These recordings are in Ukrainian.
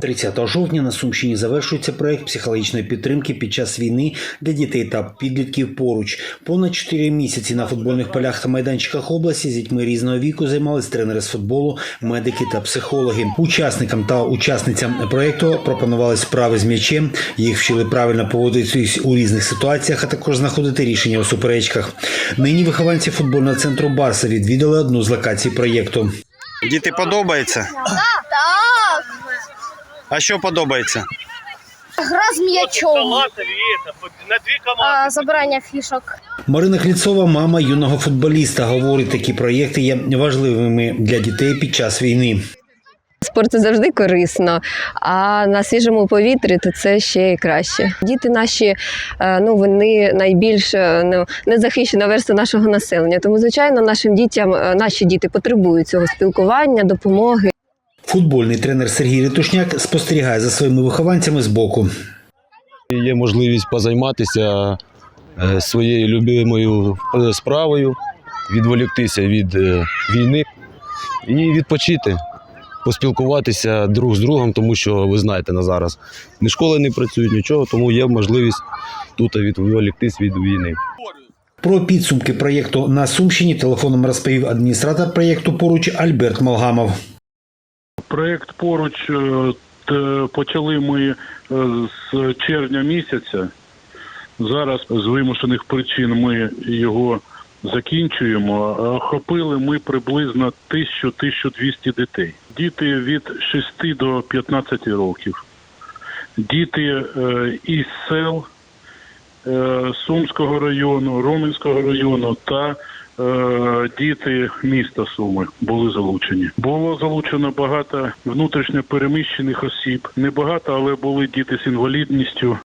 30 жовтня на Сумщині завершується проект психологічної підтримки під час війни для дітей та підлітків поруч. Понад 4 місяці на футбольних полях та майданчиках області з дітьми різного віку займались тренери з футболу, медики та психологи. Учасникам та учасницям проекту пропонували справи з м'ячем. Їх вчили правильно поводитись у різних ситуаціях, а також знаходити рішення у суперечках. Нині вихованці футбольного центру Барса відвідали одну з локацій проєкту. Діти подобається? А що подобається? гра з м'ячом, на дві а, забирання фішок. Марина Хліцова, мама юного футболіста, говорить, такі проєкти є важливими для дітей під час війни. Спорт це завжди корисно, а на свіжому повітрі то це ще й краще. Діти наші е, ну вони найбільш е, ну, незахищена верста нашого населення. Тому, звичайно, нашим дітям е, наші діти потребують цього спілкування, допомоги. Футбольний тренер Сергій Ритушняк спостерігає за своїми вихованцями з боку. Є можливість позайматися е, своєю любимою е, справою, відволіктися від е, війни і відпочити, поспілкуватися друг з другом, тому що ви знаєте на зараз ні школи не працюють, нічого, тому є можливість тут відволіктись від війни. Про підсумки проєкту на Сумщині телефоном розповів адміністратор проєкту поруч Альберт Малгамов. Проект поруч е, почали ми е, з червня місяця. Зараз з вимушених причин ми його закінчуємо. Охопили ми приблизно 1000-1200 дітей. Діти від 6 до 15 років. Діти е, із сел е, Сумського району, Роменського району та е, діти міста Суми були залучені. Було залучено багато внутрішньо переміщених осіб. Не багато, але були діти з інвалідністю.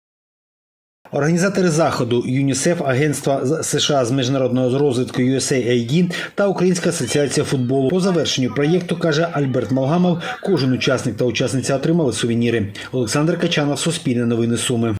Організатори заходу ЮНІСЕФ, Агентства США з міжнародного розвитку USAID та Українська асоціація футболу. По завершенню проєкту каже Альберт Малгамов, кожен учасник та учасниця отримали сувеніри. Олександр Качанов, Суспільне новини Суми.